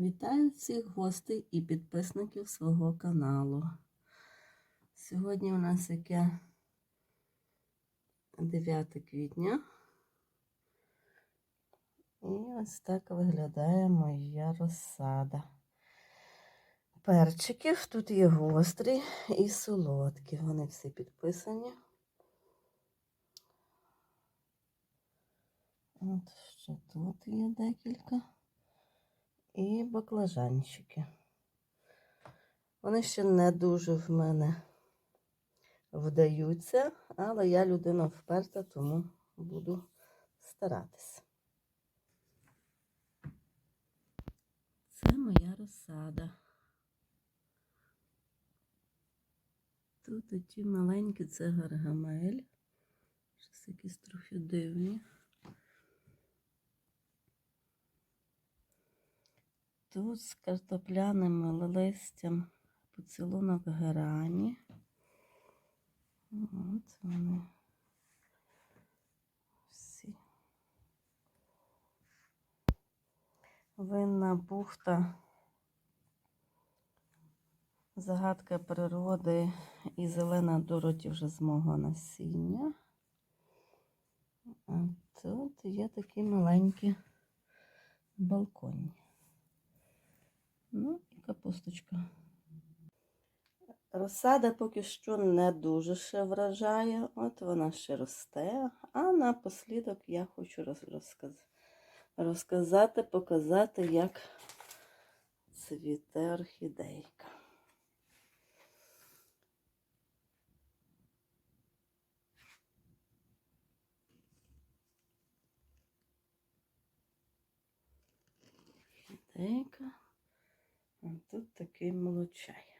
Вітаю всіх гостей і підписників свого каналу. Сьогодні у нас яке 9 квітня. І ось так виглядає моя розсада. Перчиків тут є гострі і солодкі. Вони всі підписані. От ще тут є декілька. І баклажанчики. Вони ще не дуже в мене вдаються, але я людина вперта, тому буду старатися. Це моя розсада. Тут оті маленькі це гаргамель. Щось якісь трохи дивні. Тут з картопляним листям поцілунок грані. От вони всі. Винна бухта, загадка природи і зелена дороті вже з мого насіння. А тут є такі маленькі балконі. Ну і капусточка. Розсада поки що не дуже ще вражає, от вона ще росте. А напослідок я хочу розказ... розказати, показати, як цвіте орхідейка. Орхідейка. Тут такий молочай.